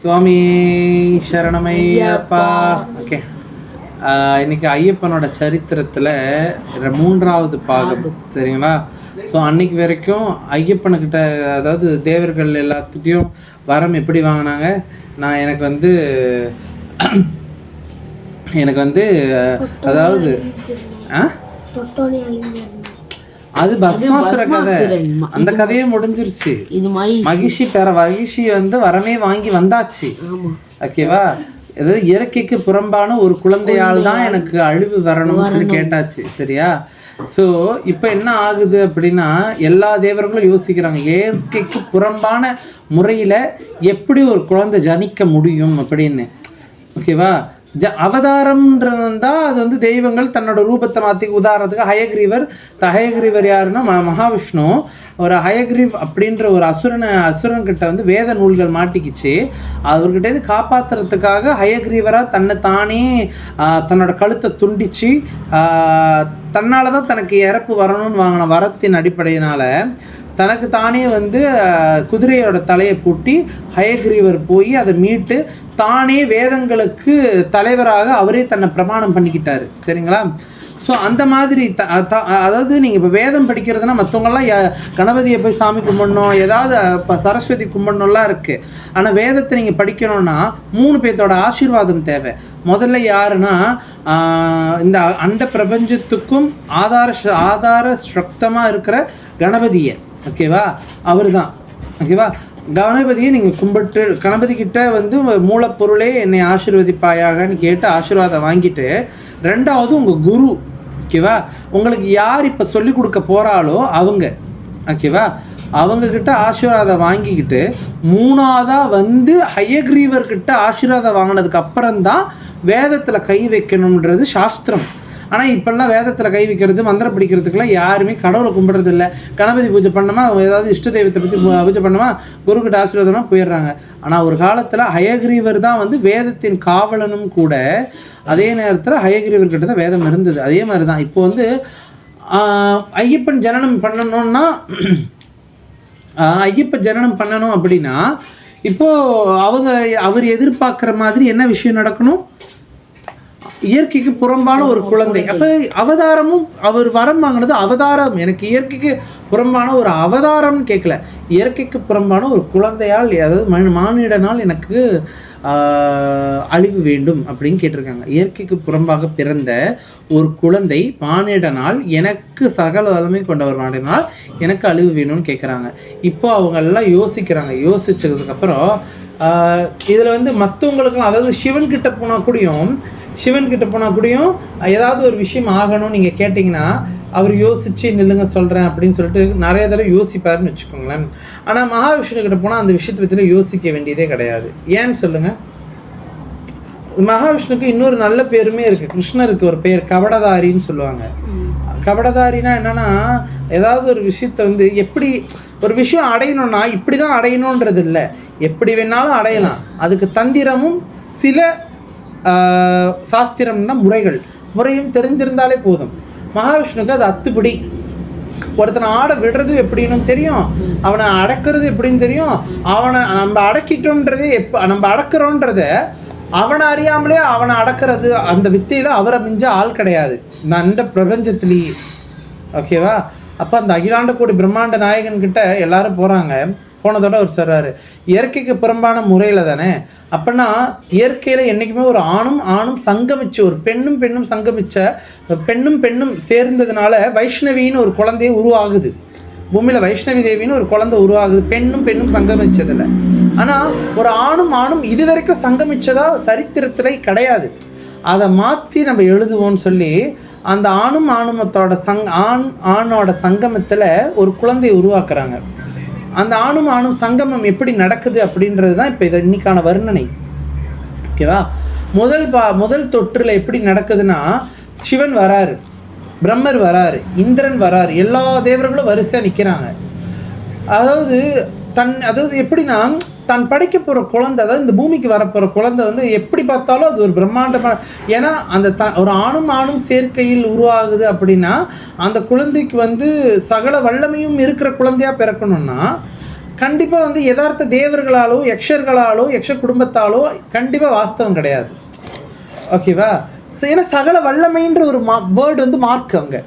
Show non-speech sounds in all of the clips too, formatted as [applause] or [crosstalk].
சுவாமி சரணமையப்பா. ஓகே இன்னைக்கு ஐயப்பனோட சரித்திரத்தில் மூன்றாவது பாகம். சரிங்களா? ஸோ அன்னைக்கு வரைக்கும் ஐயப்பனுக்கிட்ட அதாவது தேவர்கள் எல்லாத்துட்டையும் வரம் எப்படி வாங்கினாங்க? நான் எனக்கு வந்து [clears throat] எனக்கு வந்து அதாவது ஆ? அது பஸ்மாசுர கதை. அந்த கதையே முடிஞ்சிருச்சு. இது மகிஷி பெற மகிஷி வந்து வரமே வாங்கி வந்தாச்சு. ஓகேவா? அதாவது இயற்கைக்கு புறம்பான ஒரு குழந்தையால் தான் எனக்கு அழிவு வரணும்னு சொல்லி கேட்டாச்சு. சரியா? ஸோ இப்போ என்ன ஆகுது அப்படின்னா எல்லா தேவர்களும் யோசிக்கிறாங்க இயற்கைக்கு புறம்பான முறையில் எப்படி ஒரு குழந்தை ஜனிக்க முடியும் அப்படின்னு. ஓகேவா? ஜ அவதாரம்ன்றது அது வந்து தெய்வங்கள் தன்னோட ரூபத்தை மாற்றி உதாரணத்துக்கு ஹயக்ரீவர் த ஹயக்ரீவர் யாருன்னா ம மகாவிஷ்ணு. ஒரு ஹயக்ரீவ் அப்படின்ற ஒரு அசுரனை அசுரன்கிட்ட வந்து வேத நூல்கள் மாட்டிக்கிச்சு. அவர்கிட்ட இருந்து காப்பாத்துறதுக்காக ஹயக்ரீவராக தன்னை தானே தன்னோட கழுத்தை துண்டிச்சு தன்னால் தான் தனக்கு இறப்பு வரணும்னு வாங்கின வரத்தின் அடிப்படையினால் தனக்கு தானே வந்து குதிரையோட தலையை பூட்டி ஹயக்ரீவர் போய் அதை மீட்டு தானே வேதங்களுக்கு தலைவராக அவரே தன்னை பிரமாணம் பண்ணிக்கிட்டாரு. சரிங்களா? ஸோ அந்த மாதிரி த த- அதாவது நீங்கள் இப்போ வேதம் படிக்கிறதுனா மற்றவங்கெல்லாம் கணபதியை போய் சாமி கும்பிடணும் ஏதாவது இப்போ சரஸ்வதி கும்பிடணும்லாம் இருக்குது ஆனால் வேதத்தை நீங்கள் படிக்கணும்னா மூணு பேர்த்தோட ஆசீர்வாதம் தேவை. முதல்ல யாருன்னா இந்த அண்ட பிரபஞ்சத்துக்கும் ஆதார ஆதார ஸ்ரக்தமாக இருக்கிற கணபதியை. ஓகேவா? அவர் தான் ஓகேவா? கணபதியை நீங்கள் கும்பிட்டு கணபதி கிட்ட வந்து மூலப்பொருளே என்னை ஆசீர்வதிப்பாயாகன்னு கேட்டு ஆசீர்வாதம் வாங்கிட்டு ரெண்டாவது உங்கள் குரு ஓகேவா? உங்களுக்கு யார் இப்போ சொல்லி கொடுக்க போகிறாளோ அவங்க ஓகேவா? அவங்க கிட்ட ஆசீர்வாதம் வாங்கிக்கிட்டு மூணாவதாக வந்து ஹையக்ரீவர்கிட்ட ஆசீர்வாதம் வாங்கினதுக்கு அப்புறம் தான் வேதத்தில் கை வைக்கணுன்றது சாஸ்திரம். ஆனால் இப்போல்லாம் வேதத்தில் கை வைக்கிறது மந்திரம் பிடிக்கிறதுக்கெல்லாம் யாருமே கடவுளை கும்பிட்றது இல்லை கணபதி பூஜை பண்ணோமா ஏதாவது இஷ்ட தெய்வத்தை பற்றி பூஜை பண்ணோமா குருக்கிட்ட ஆசீர்வாதமாக போயிடுறாங்க. ஆனால் ஒரு காலத்தில் ஹயக்ரீவர் தான் வந்து வேதத்தின் காவலனும் கூட அதே நேரத்தில் ஹயக்ரீவர்கிட்ட தான் வேதம் இருந்தது. அதே மாதிரி தான் இப்போ வந்து ஐயப்பன் ஜனனம் பண்ணணும்னா ஐயப்ப ஜனனம் பண்ணணும் அப்படின்னா இப்போ அவங்க அவர் எதிர்பார்க்குற மாதிரி என்ன விஷயம் நடக்கணும்? இயற்கைக்கு புறம்பான ஒரு குழந்தை. அப்ப அவதாரமும் அவர் வரம் வாங்கினது அவதாரம். எனக்கு இயற்கைக்கு புறம்பான ஒரு அவதாரம் கேட்கல இயற்கைக்கு புறம்பான ஒரு குழந்தையால் அதாவது மனி- மானிடனால் எனக்கு அழிவு வேண்டும் அப்படின்னு கேட்டிருக்காங்க. இயற்கைக்கு புறம்பாக பிறந்த ஒரு குழந்தை மானிடனால் எனக்கு சகல வல்லமை கொண்டவர் மானிடனால் எனக்கு அழிவு வேணும்னு கேட்குறாங்க இப்போ அவங்க எல்லாம் யோசிக்கிறாங்க. யோசிச்சதுக்கப்புறம் இதில் வந்து மற்றவங்களுக்குலாம் அதாவது சிவன் கிட்ட போனால் கூடயும் சிவன் கிட்ட போனால் கூடயும் ஏதாவது ஒரு விஷயம் ஆகணும்னு நீங்கள் கேட்டிங்கன்னா அவர் யோசிச்சு நில்லுங்க சொல்கிறேன் அப்படின்னு சொல்லிட்டு நிறைய தடவை யோசிப்பாருன்னு வச்சுக்கோங்களேன். ஆனால் மகாவிஷ்ணு கிட்ட போனால் அந்த விஷயத்தை பற்றி யோசிக்க வேண்டியதே கிடையாது. ஏன்னு சொல்லுங்கள் மகாவிஷ்ணுக்கு இன்னொரு நல்ல பேருமே இருக்குது கிருஷ்ணருக்கு ஒரு பேர் கபடதாரின்னு சொல்லுவாங்க. கபடதாரினா என்னன்னா ஏதாவது ஒரு விஷயத்தை வந்து எப்படி ஒரு விஷயம் அடையணும்னா இப்படி தான் அடையணுன்றது இல்லை எப்படி வேணாலும் அடையலாம். அதுக்கு தந்திரமும் சில சாஸ்திரம்னா முறைகள். முறையும் தெரிஞ்சிருந்தாலே போதும். மகாவிஷ்ணுக்கு அது அத்துப்படி. ஒருத்தனை ஆட விடுறது எப்படின்னு தெரியும். அவனை அடக்கிறது எப்படின்னு தெரியும். அவனை நம்ம அடக்கிட்டோன்றதே எப்போ நம்ம அடக்கிறோன்றத அவனை அறியாமலே அவனை அடக்கிறது அந்த வித்தையில் அவரை மிஞ்ச ஆள் கிடையாது. நண்ட அந்த பிரபஞ்சத்திலேயே. ஓகேவா? அப்போ அந்த அகிலாண்ட கோடி பிரம்மாண்ட நாயகன்கிட்ட எல்லாரும் போகிறாங்க போனதோட அவர் சொல்கிறாரு இயற்கைக்கு புறம்பான முறையில் தானே அப்படின்னா இயற்கையில் என்றைக்குமே ஒரு ஆணும் ஆணும் சங்கமிச்சு ஒரு பெண்ணும் பெண்ணும் சங்கமிச்ச பெண்ணும் பெண்ணும் சேர்ந்ததுனால வைஷ்ணவின்னு ஒரு குழந்தையே உருவாகுது. பூமியில் வைஷ்ணவி தேவின்னு ஒரு குழந்தை உருவாகுது. பெண்ணும் பெண்ணும் சங்கமிச்சதில் ஆனால் ஒரு ஆணும் ஆணும் இது வரைக்கும் சங்கமிச்சதா சரித்திரத்திலே கிடையாது. அதை மாற்றி நம்ம எழுதுவோம்னு சொல்லி அந்த ஆணும் ஆணுமத்தோட சங் ஆண் ஆணோட சங்கமத்தில் ஒரு குழந்தையை உருவாக்குறாங்க. அந்த ஆணும் ஆணும் சங்கமம் எப்படி நடக்குது அப்படின்றது தான் இப்போ இது இன்னைக்கான வர்ணனை. ஓகேவா? முதல் பா முதல் தொற்றில் எப்படி நடக்குதுன்னா சிவன் வராரு பிரம்மர் வராரு இந்திரன் வராரு எல்லா தேவர்களும் வரிசையாக நிற்கிறாங்க அதாவது தன் அதாவது எப்படின்னா தான் படைக்க போகிற குழந்தை அதாவது இந்த பூமிக்கு வரப்போகிற குழந்தை வந்து எப்படி பார்த்தாலும் அது ஒரு பிரம்மாண்டமான ஏன்னா அந்த த ஒரு ஆணும் ஆணும் சேர்க்கையில் உருவாகுது அப்படின்னா அந்த குழந்தைக்கு வந்து சகல வல்லமையும் இருக்கிற குழந்தையாக பிறக்கணும்னா கண்டிப்பாக வந்து யதார்த்த தேவர்களாலோ யக்ஷர்களாலோ யக்ஷ குடும்பத்தாலோ கண்டிப்பாக வாஸ்தவம் கிடையாது. ஓகேவா ஸோ ஏன்னா சகல வல்லமைன்ற ஒரு மா வேர்டு வந்து மார்க் அங்கே.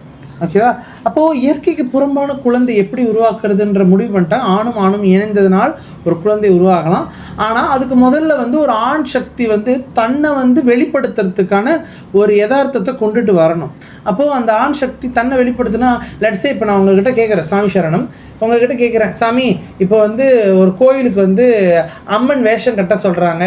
ஓகேவா அப்போது இயற்கைக்கு புறம்பான குழந்தை எப்படி உருவாக்குறதுன்ற முடிவு பண்ணிட்டா ஆணும் ஆணும் இணைந்ததுனால் ஒரு குழந்தை உருவாகலாம். ஆனால் அதுக்கு முதல்ல வந்து ஒரு ஆண் சக்தி வந்து தன்னை வந்து வெளிப்படுத்துறதுக்கான ஒரு யதார்த்தத்தை கொண்டுட்டு வரணும். அப்போது அந்த ஆண் சக்தி தன்னை வெளிப்படுத்தினா லட்ஸே இப்போ நான் உங்ககிட்ட கேட்குறேன் சாமி சரணம். உங்ககிட்ட கேட்குறேன் சாமி இப்போ வந்து ஒரு கோயிலுக்கு வந்து அம்மன் வேஷம் கட்ட சொல்கிறாங்க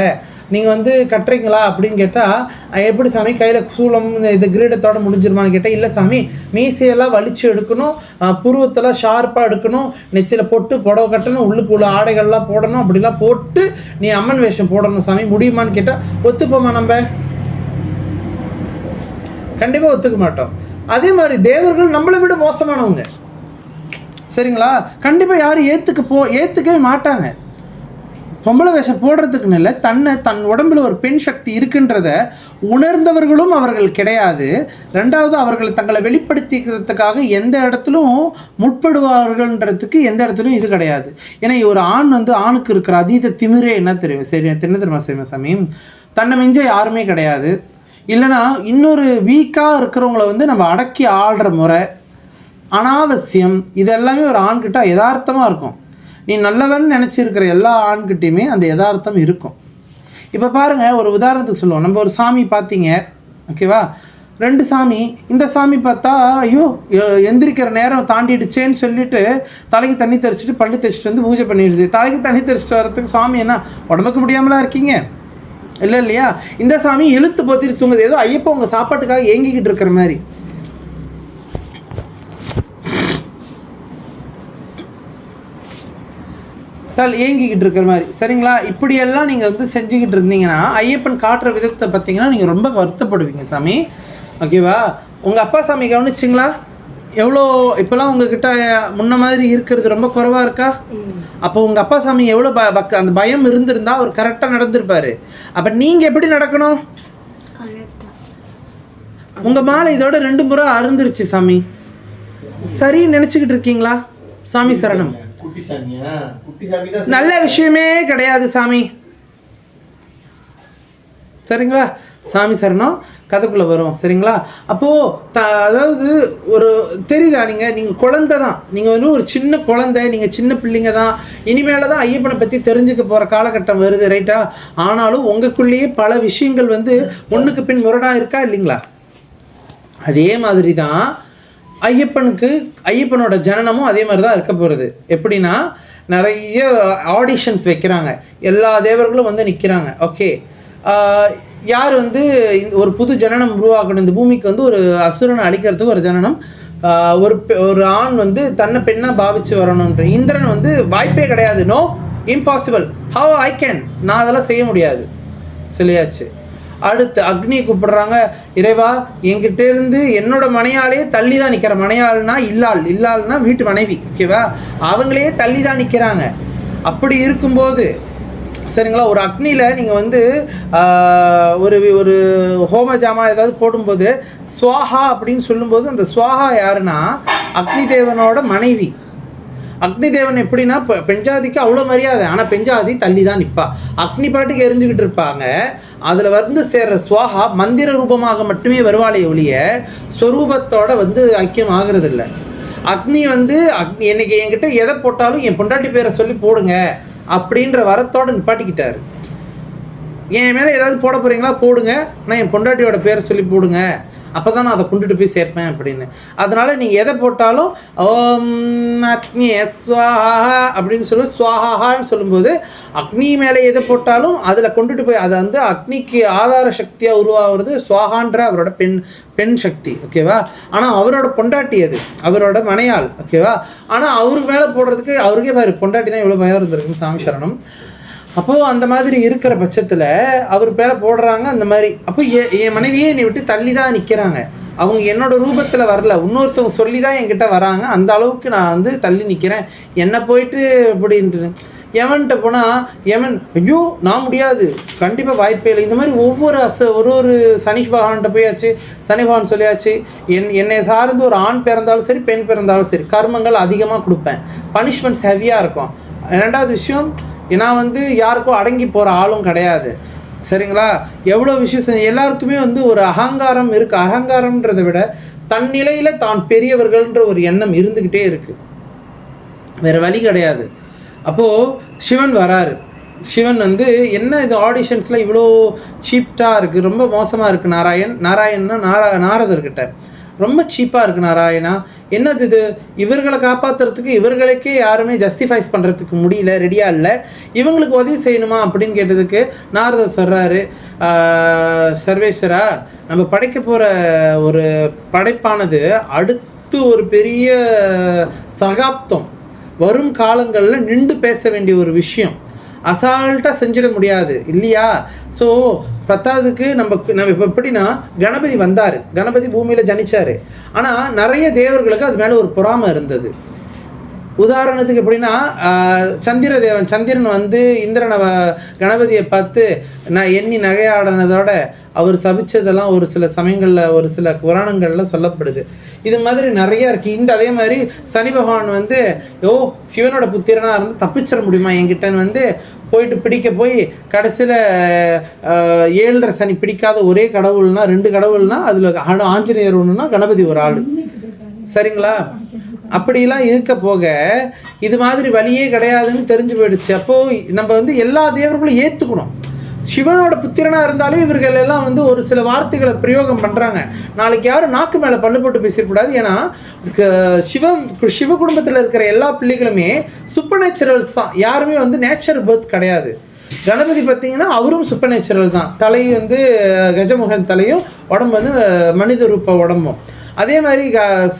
நீங்கள் வந்து கட்டுறீங்களா அப்படின்னு கேட்டால் எப்படி சாமி? கையில் சூளம் இது கிரீடத்தோட முடிஞ்சிருமான்னு கேட்டால் இல்லை சாமி மீசையெல்லாம் வலிச்சு எடுக்கணும் புருவத்தெல்லாம் ஷார்ப்பாக எடுக்கணும் நெத்தியில் பொட்டு புடவை கட்டணும் உள்ளுக்கு உள்ள ஆடைகள்லாம் போடணும் அப்படிலாம் போட்டு நீ அம்மன் வேஷம் போடணும் சாமி முடியுமான்னு கேட்டால் ஒத்துப்போமா நம்ம? கண்டிப்பாக ஒத்துக்க மாட்டோம். அதே மாதிரி தேவர்கள் நம்மளை விட மோசமானவங்க. சரிங்களா? கண்டிப்பாக யாரும் ஏற்றுக்க போ ஏற்றுக்கவே மாட்டாங்க. பொம்பளை வேஷம் போடுறதுக்குன்னு இல்லை தன்னை தன் உடம்புல ஒரு பெண் சக்தி இருக்குன்றத உணர்ந்தவர்களும் அவர்கள் கிடையாது. ரெண்டாவது அவர்கள் தங்களை வெளிப்படுத்திக்கிறதுக்காக எந்த இடத்துலும் முற்படுவார்கள்ன்றதுக்கு எந்த இடத்துலையும் இது கிடையாது. ஏன்னா ஒரு ஆண் வந்து ஆணுக்கு இருக்கிற அதீத திமிரே என்ன தெரியும்? சரி என்ன தெரியுமா செய்யுமா சாமி? தன்னை மிஞ்ச யாருமே கிடையாது. இல்லைன்னா இன்னொரு வீக்காக இருக்கிறவங்கள வந்து நம்ம அடக்கி ஆள்ற முறை அனாவசியம் இதெல்லாமே ஒரு ஆண்கிட்ட யதார்த்தமாக இருக்கும். நீ நல்லவன் நினச்சிருக்கிற எல்லா ஆண்கிட்டையுமே அந்த யதார்த்தம் இருக்கும். இப்போ பாருங்கள் ஒரு உதாரணத்துக்கு சொல்லுவோம். நம்ம ஒரு சாமி பார்த்தீங்க ஓகேவா ரெண்டு சாமி இந்த சாமி பார்த்தா ஐயோ எந்திரிக்கிற நேரம் தாண்டிடுச்சேன்னு சொல்லிட்டு தலைக்கு தண்ணி தெளிச்சிட்டு பள்ளி தெளிச்சிட்டு வந்து பூஜை பண்ணிடுச்சு. தலைக்கு தண்ணி தெரிச்சிட்டு வர்றதுக்கு சாமி என்ன உடம்புக்கு முடியாமலா இருக்கீங்க? இல்லை இல்லையா? இந்த சாமி இழுத்து போத்திட்டு தூங்குது. ஏதோ ஐயப்பா உங்கள் சாப்பாட்டுக்காக ஏங்கிக்கிட்டு இருக்கிற மாதிரி. தல் ஏங்கிக்கிட்டு இருக்கிற மாதிரி சரிங்களா? இப்படியெல்லாம் நீங்கள் வந்து செஞ்சுக்கிட்டு இருந்தீங்கன்னா ஐயப்பன் காட்டுற விதத்தை பார்த்தீங்கன்னா நீங்கள் ரொம்ப வருத்தப்படுவீங்க சாமி. ஓகேவா உங்கள் அப்பா சாமி கவனிச்சிங்களா? எவ்வளோ இப்போல்லாம் உங்ககிட்ட முன்ன மாதிரி இருக்கிறது ரொம்ப குறைவாக இருக்கா? அப்போ உங்கள் அப்பா சாமி எவ்வளோ ப பக்க- அந்த பயம் இருந்திருந்தா அவர் கரெக்டாக நடந்திருப்பாரு. அப்போ நீங்கள் எப்படி நடக்கணும்? உங்கள் மாலை இதோட ரெண்டு முறை அருந்துருச்சு சாமி. சரின்னு நினச்சிக்கிட்டு இருக்கீங்களா சாமி சரணம். நல்ல விஷயமே கிடையாது சாமி. சரிங்களா? சாமி சரணம் கதைக்குள்ளே வரும் சரிங்களா? அப்போது த அதாவது ஒரு தெரியுதா நீங்கள் நீங்கள் குழந்தை தான். நீங்கள் வந்து ஒரு சின்ன குழந்தை நீங்கள் சின்ன பிள்ளைங்க தான். இனிமேல தான் ஐயப்பனை பற்றி தெரிஞ்சுக்க போகிற காலகட்டம் வருது ரைட்டா ஆனாலும் உங்களுக்குள்ளேயே பல விஷயங்கள் வந்து ஒன்றுக்கு பின் முரடாக இருக்கா இல்லைங்களா? அதே மாதிரி தான் ஐயப்பனுக்கு ஐயப்பனோட ஜனனமும் அதே மாதிரி தான் இருக்க போகிறது எப்படின்னா நிறைய ஆடிஷன்ஸ் வைக்கிறாங்க. எல்லா தேவர்களும் வந்து நிற்கிறாங்க ஓகே யார் வந்து இந்த ஒரு புது ஜனனம் உருவாக்கணும்? இந்த பூமிக்கு வந்து ஒரு அசுரனை அழிக்கிறதுக்கு ஒரு ஜனனம். ஒரு பெ- ஒரு ஆண் வந்து தன்னை பெண்ணாக பாவிச்சு வரணுன்ற இந்திரன் வந்து வாய்ப்பே கிடையாது. No impossible how I can நான் அதெல்லாம் செய்ய முடியாது. சொல்லியாச்சு. அடுத்து அக்னியை கூப்பிடுறாங்க. இறைவா என்கிட்ட இருந்து என்னோட மனையாலே தள்ளி தான் நிற்கிற மனையாள்னா இல்லாள். இல்லாள்னா வீட்டு மனைவி. ஓகேவா அவங்களே தள்ளி தான் நிற்கிறாங்க அப்படி இருக்கும்போது சரிங்களா ஒரு அக்னியில் நீங்கள் வந்து ஒரு ஒரு ஹோம ஜாமா ஏதாவது போடும்போது சுவாஹா அப்படின்னு சொல்லும்போது அந்த சுவாஹா யாருன்னா அக்னி தேவனோட மனைவி. அக்னி தேவன் எப்படின்னா பெஞ்சாதிக்கு அவ்வளோ மரியாதை. ஆனால் பெஞ்சாதி தள்ளி தான் நிற்பா அக்னி பாட்டுக்கு எரிஞ்சுக்கிட்டு இருப்பாங்க. அதில் வந்து சேர்ற சுவாகா மந்திர ரூபமாக மட்டுமே வருவாளே ஒழிய ஸ்வரூபத்தோட வந்து ஐக்கியம் ஆகிறது இல்லை அக்னி வந்து அக்னி என்னைக்கு என்கிட்ட எதை போட்டாலும் என் பொண்டாட்டி பேரை சொல்லி போடுங்க அப்படின்ற வரத்தோட நிப்பாட்டிக்கிட்டாரு. என் மேலே ஏதாவது போட போகிறீங்களா போடுங்க. ஆனால் என் பொண்டாட்டியோட பேரை சொல்லி போடுங்க. அப்போ தான் நான் அதை கொண்டுட்டு போய் சேர்ப்பேன் அப்படின்னு. அதனால நீங்கள் எதை போட்டாலும் ஓம் அக்னி ஸ்வாஹா அப்படின்னு சொல்லி ஸ்வாஹான்னு சொல்லும்போது அக்னி மேலே எதை போட்டாலும் அதில் கொண்டுட்டு போய் அதை வந்து அக்னிக்கு ஆதார சக்தியாக உருவாகிறது ஸ்வாஹான்ற அவரோட பெண் பெண் சக்தி ஓகேவா ஆனால் அவரோட பொண்டாட்டி அது அவரோட மனையாள் ஓகேவா ஆனால் அவருக்கு மேலே போடுறதுக்கு அவருக்கே பாரு பொண்டாட்டினா எவ்வளோ பயம் இருந்திருக்கு சாமி சரணம். அப்போ அந்த மாதிரி இருக்கிற பட்சத்தில் அவர் பேரை போடுறாங்க அந்த மாதிரி. அப்போ என் மனைவியே என்னை விட்டு தள்ளி தான் நிற்கிறாங்க அவங்க என்னோட ரூபத்தில் வரல. இன்னொருத்தவங்க சொல்லி தான் என்கிட்ட வராங்க. அந்த அளவுக்கு நான் வந்து தள்ளி நிற்கிறேன் என்னை போயிட்டு அப்படின்ட்டு எவன்கிட்ட போனால் எவன் ஐயோ நான் முடியாது. கண்டிப்பாக வாய்ப்பே இல்லை. இந்த மாதிரி ஒவ்வொரு அச ஒரு ஒரு சனி பகவான்கிட்ட போயாச்சு. சனி பகவான் சொல்லியாச்சு என் என்னை சார்ந்து ஒரு ஆண் பிறந்தாலும் சரி பெண் பிறந்தாலும் சரி கர்மங்கள் அதிகமாக கொடுப்பேன். பனிஷ்மெண்ட்ஸ் ஹெவியாக இருக்கும். ரெண்டாவது விஷயம் நான் வந்து யாருக்கும் அடங்கி போகிற ஆளும் கிடையாது. சரிங்களா? எவ்வளோ விஷயம் எல்லாருக்குமே வந்து ஒரு அகங்காரம் இருக்குது அகங்காரம்ன்றதை விட தன் நிலையில் தான் பெரியவர்கள்ன்ற ஒரு எண்ணம் இருந்துக்கிட்டே இருக்குது வேறு வழி கிடையாது. அப்போது சிவன் வராரு. சிவன் வந்து என்ன இது ஆடிஷன்ஸில் இவ்வளோ சீப்டாக இருக்குது ரொம்ப மோசமாக இருக்குது நாராயண். நாராயண்னா நாரா நாரதர்கிட்ட. ரொம்ப சீப்பாக இருக்குது நாராயணா. என்னது இது? இவர்களை காப்பாற்றுறதுக்கு இவர்களுக்கே யாருமே ஜஸ்டிஃபைஸ் பண்ணுறதுக்கு முடியல ரெடியாக இல்லை. இவங்களுக்கு உதவி செய்யணுமா அப்படின்னு கேட்டதுக்கு நாரதர் சொல்கிறாரு சர்வேஸ்வரா நம்ம படைக்க போகிற ஒரு படைப்பானது அடுத்து ஒரு பெரிய சகாப்தம். வரும் காலங்களில் நின்று பேச வேண்டிய ஒரு விஷயம். அசால்ட்டாக செஞ்சிட முடியாது இல்லையா? ஸோ பத்தாவதுக்கு நம்ம நம்ம இப்போ எப்படின்னா கணபதி வந்தார். கணபதி பூமியில் ஜனிச்சார். ஆனால் நிறைய தேவர்களுக்கு அது மேலே ஒரு பொறாமை இருந்தது. உதாரணத்துக்கு எப்படின்னா சந்திர தேவன் சந்திரன் வந்து இந்திரனை வ- கணபதியை பார்த்து நான் எண்ணி நகையாடினதோட அவர் சபிச்சதெல்லாம் ஒரு சில சமயங்களில் ஒரு சில புராணங்களில் சொல்லப்படுது. இது மாதிரி நிறைய இருக்கு. இந்த அதே மாதிரி சனி பகவான் வந்து ஓ சிவனோட புத்திரனாக இருந்து தப்பிச்சிட முடியுமா? என்கிட்டன்னு வந்து போயிட்டு பிடிக்க போய் கடைசியில் ஏழரை சனி பிடிக்காத ஒரே கடவுள்னா ரெண்டு கடவுள்னா அதில் ஆஞ்சநேயர் ஒன்றுனா கணபதி ஒரு ஆள். சரிங்களா? அப்படிலாம் இருக்க போக இது மாதிரி வழியே கிடையாதுன்னு தெரிஞ்சு போயிடுச்சு. அப்போது நம்ம வந்து எல்லா தேவர்களும் ஏற்றுக்கணும் சிவனோட புத்திரனாக இருந்தாலே இவர்கள் எல்லாம் வந்து ஒரு சில வார்த்தைகளை பிரயோகம் பண்ணுறாங்க நாளைக்கு யாரும் நாக்கு மேலே பல்லு போட்டு பேசிடக்கூடாது. ஏன்னா க- சிவ சிவ இருக்கிற எல்லா பிள்ளைகளுமே சூப்பர் நேச்சுரல்ஸ் தான் யாருமே வந்து நேச்சர் பர்த் கிடையாது. கணபதி பார்த்தீங்கன்னா அவரும் சூப்பர் நேச்சுரல் தான். தலை வந்து கஜமுகன் தலையும் உடம்பு வந்து மனித ரூப உடம்பும். அதே மாதிரி க-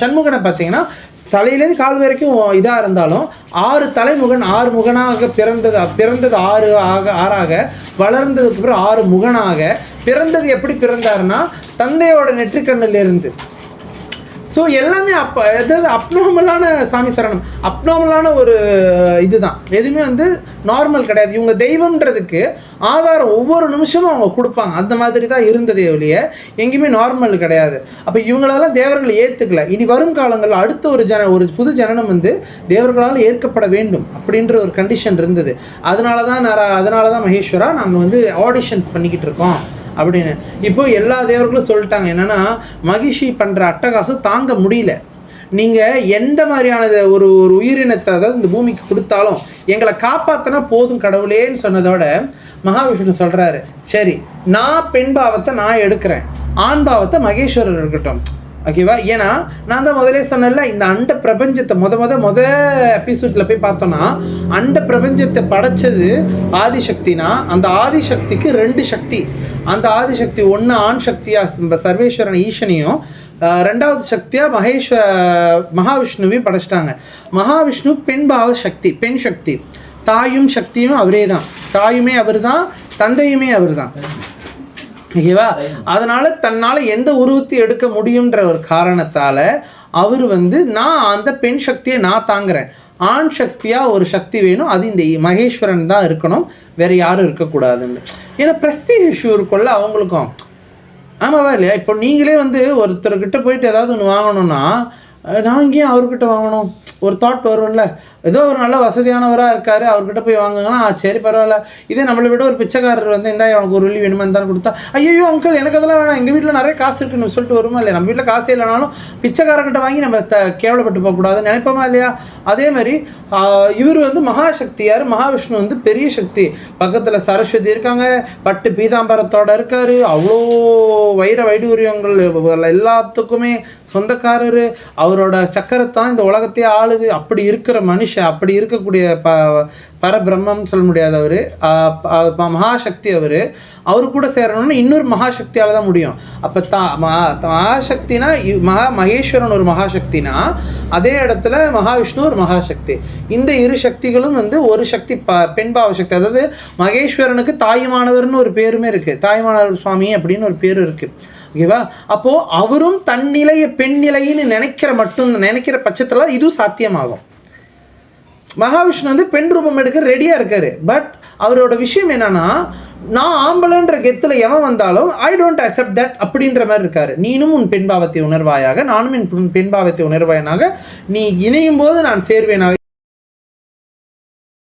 சண்முகனை பார்த்தீங்கன்னா தலையிலேருந்து கால் வரைக்கும் இதாக இருந்தாலும் ஆறு தலைமுகன் ஆறு முகனாக பிறந்தது பிறந்தது ஆறு ஆக ஆறாக வளர்ந்ததுக்கு அப்புறம் ஆறு முகனாக பிறந்தது எப்படி பிறந்தாருன்னா தந்தையோட நெற்றிக்கண்ணிலிருந்து. ஸோ எல்லாமே அப்போ அதாவது அப்நார்மலான சாமி சரணம் அப்நார்மலான ஒரு இதுதான். எதுவுமே வந்து நார்மல் கிடையாது. இவங்க தெய்வம்ன்றதுக்கு ஆதாரம் ஒவ்வொரு நிமிஷமும் அவங்க கொடுப்பாங்க. அந்த மாதிரி தான் இருந்ததே ஒழிய எங்கேயுமே நார்மல் கிடையாது. அப்போ இவங்களெல்லாம் தேவர்கள் ஏற்றுக்கல இனி வரும் காலங்களில் அடுத்த ஒரு ஜன ஒரு புது ஜனனம் வந்து தேவர்களால் ஏற்கப்பட வேண்டும் அப்படின்ற ஒரு கண்டிஷன் இருந்தது. அதனால தான் நான் அதனால தான் மகேஸ்வரா நாங்கள் வந்து ஆடிஷன்ஸ் பண்ணிக்கிட்டு இருக்கோம். அப்படின்னு. இப்போ எல்லா தேவர்களும் சொல்லிட்டாங்க என்னன்னா மகிஷி பண்ற அட்டகாசம் தாங்க முடியல. நீங்க எந்த மாதிரியான ஒரு ஒரு உயிரினத்தை அதாவது இந்த பூமிக்கு கொடுத்தாலும் எங்களை காப்பாற்றினா போதும் கடவுளேன்னு சொன்னதோட மகாவிஷ்ணு சொல்றாரு சரி நான் பெண் பாவத்தை நான் எடுக்கிறேன் ஆண் பாவத்தை மகேஸ்வரர் இருக்கட்டும் ஓகேவா ஏன்னா நான் தான் முதலே சொன்னேன்ல இந்த அண்ட பிரபஞ்சத்தை முத முத முத எபிசோட்ல போய் பார்த்தோம்னா அண்ட பிரபஞ்சத்தை படைச்சது ஆதிசக்தினா அந்த ஆதிசக்திக்கு ரெண்டு சக்தி. அந்த ஆதிசக்தி ஒன்று ஆண் சக்தியா நம்ம சர்வேஸ்வரன் ஈசனையும் ரெண்டாவது சக்தியா மகேஸ்வ மகாவிஷ்ணுவையும் படைச்சிட்டாங்க. மகாவிஷ்ணு பெண் பாவ சக்தி பெண் சக்தி. தாயும் சக்தியும் அவரே தான் தாயுமே அவர் தான் தந்தையுமே அவர் தான் ஓகேவா? அதனால தன்னால எந்த உருவத்தை எடுக்க முடியுன்ற ஒரு காரணத்தால அவர் வந்து நான் அந்த பெண் சக்தியை நான் தாங்குறேன். ஆண் சக்தியா ஒரு சக்தி வேணும். அது இந்த மகேஸ்வரன் தான் இருக்கணும். வேற யாரும் இருக்கக்கூடாதுன்னு. ஏன்னா பிரஸ்டீஜ் இஷ்யூ இருக்கும்ல அவங்களுக்கும். ஆமாவா இல்லையா? இப்போ நீங்களே வந்து ஒருத்தர்கிட்ட போயிட்டு ஏதாவது ஒன்று வாங்கணும்னா நாங்கள் ஏன் அவர்கிட்ட வாங்கணும். ஒரு தாட் வரும்ல. ஏதோ ஒரு நல்ல வசதியானவராக இருக்கார் அவர்கிட்ட போய் வாங்குங்கன்னா சரி பரவாயில்ல. இதே நம்மளை விட ஒரு பிச்சைக்காரர் வந்து இந்தா அவனுக்கு ஒரு வெள்ளி வேணுமா இருந்தாலும் கொடுத்தா? ஐயோ அங்கிள் எனக்கு அதெல்லாம் வேணாம். எங்கள் வீட்டில் நிறைய காசு இருக்குன்னு சொல்லிட்டு வருமா இல்லையா? நம்ம வீட்டில் காசே இல்லைனாலும் பிச்சைக்காரங்கிட்ட வாங்கி நம்ம த கேவலப்பட்டு போகக்கூடாதுன்னு நினைப்போமா இல்லையா? அதே மாதிரி இவர் வந்து மகாசக்தி யார் மகாவிஷ்ணு வந்து பெரிய சக்தி. பக்கத்தில் சரஸ்வதி இருக்காங்க பட்டு பீதாம்பரத்தோட இருக்கார். அவ்வளோ வைர வைடூரியங்கள் எல்லாத்துக்குமே சொந்தக்காரர். அவரோட சக்கரத்தான் இந்த உலகத்தையே ஆளுது. அப்படி இருக்கிற மனுஷன் அப்படி இருக்கக்கூடிய ப பரபிரம்மம்னு சொல்ல முடியாது அவர். மகாசக்தி அவர். அவரு கூட சேரணும்னா இன்னொரு மகாசக்தியால் தான் முடியும். அப்போ தா மகா- மகாசக்தினா மகா மகேஸ்வரன் ஒரு மகாசக்தினா அதே இடத்துல மகாவிஷ்ணு ஒரு மகாசக்தி. இந்த இரு சக்திகளும் வந்து ஒரு சக்தி ப பெண்பாவ சக்தி. அதாவது மகேஸ்வரனுக்கு தாயுமானவர்னு ஒரு பேருமே இருக்கு. தாயுமானவர் சுவாமி அப்படின்னு ஒரு பேர் இருக்கு. ஓகேவா அப்போ அவரும் தன்னிலையை பெண்ணிலைன்னு பெண் நிலைன்னு நினைக்கிற மட்டும் நினைக்கிற பட்சத்துல இதுவும் சாத்தியமாகும். மகாவிஷ்ணு வந்து பெண் ரூபம் எடுக்க ரெடியா இருக்காரு. பட் அவரோட விஷயம் என்னன்னா நான் ஆம்பளைன்ற கெத்துல எவன் வந்தாலும் ஐ டோன்ட் அக்செப்ட் தட் அப்படின்ற மாதிரி இருக்காரு. நீனும் உன் பெண்பாவத்தை உணர்வாயாக நானும் என் பெண்பாவத்தை உணர்வாயனாக நீ இணையும் போது நான் சேர்வேனாக